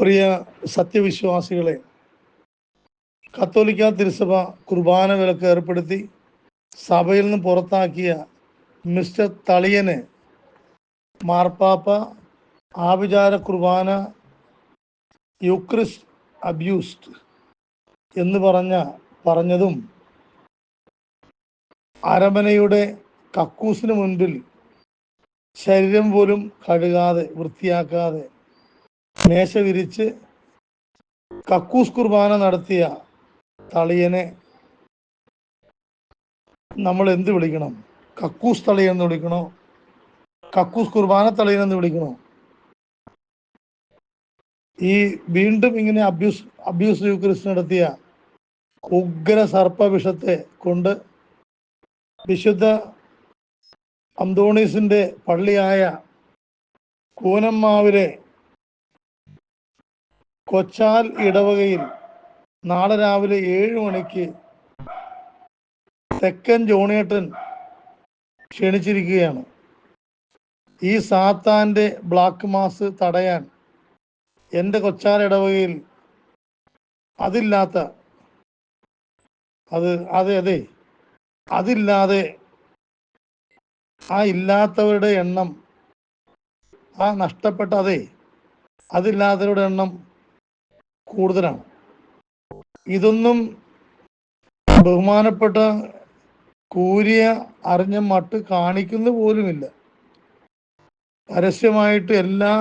പ്രിയ സത്യവിശ്വാസികളെ കത്തോലിക്ക തിരുസഭ കുർബാന വിലക്ക് ഏർപ്പെടുത്തി സഭയിൽ നിന്ന് പുറത്താക്കിയ മിസ്റ്റർ തളിയന് മാർപ്പാപ്പ ആഭിചാര കുർബാന യുക്രിസ്റ്റ് അബ്യൂസ്ഡ് എന്ന് പറഞ്ഞ പറഞ്ഞതും അരമനയുടെ കക്കൂസിന് മുൻപിൽ ശരീരം പോലും കഴുകാതെ വൃത്തിയാക്കാതെ മേശ വിരിച്ച് കക്കൂസ് കുർബാന നടത്തിയ തളിയനെ നമ്മൾ എന്ത് വിളിക്കണം? കക്കൂസ് തളിയൻ എന്ന് വിളിക്കണോ? കക്കൂസ് കുർബാന തളിയൻ എന്ന് വിളിക്കണോ? ഈ വീണ്ടും ഇങ്ങനെ അബ്യൂസ് അബ്യൂസ് യുക്രിസ് നടത്തിയ ഉഗ്ര സർപ്പവിഷത്തെ കൊണ്ട് വിശുദ്ധ അന്തോണീസിന്റെ പള്ളിയായ കൂനമ്മാവിലെ കൊച്ചാൽ ഇടവകയിൽ നാളെ രാവിലെ ഏഴ് മണിക്ക് തെക്കൻ ജോണിയേട്ടൻ ക്ഷണിച്ചിരിക്കുകയാണ്. ഈ സാത്താന്റെ ബ്ലാക്ക് മാസ് തടയാൻ എന്റെ കൊച്ചാൽ ഇടവകയിൽ അതില്ലാത്ത അത് അതെ അതെ അതില്ലാതെ ആ ഇല്ലാത്തവരുടെ എണ്ണം ആ നഷ്ടപ്പെട്ട അതെ അതില്ലാത്തവരുടെ എണ്ണം കൂടുതലാണ്. ഇതൊന്നും ബഹുമാനപ്പെട്ട കൂരിയ അറിഞ്ഞ മട്ട് കാണിക്കുന്ന പോലുമില്ല. പരസ്യമായിട്ട് എല്ലാ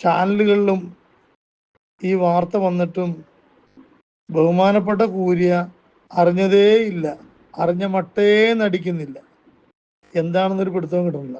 ചാനലുകളിലും ഈ വാർത്ത വന്നിട്ടും ബഹുമാനപ്പെട്ട കൂരിയ അറിഞ്ഞതേ ഇല്ല അറിഞ്ഞ മട്ടേ നടിക്കുന്നില്ല. എന്താണെന്നൊരു പിടുത്തവും കിട്ടുന്നില്ല.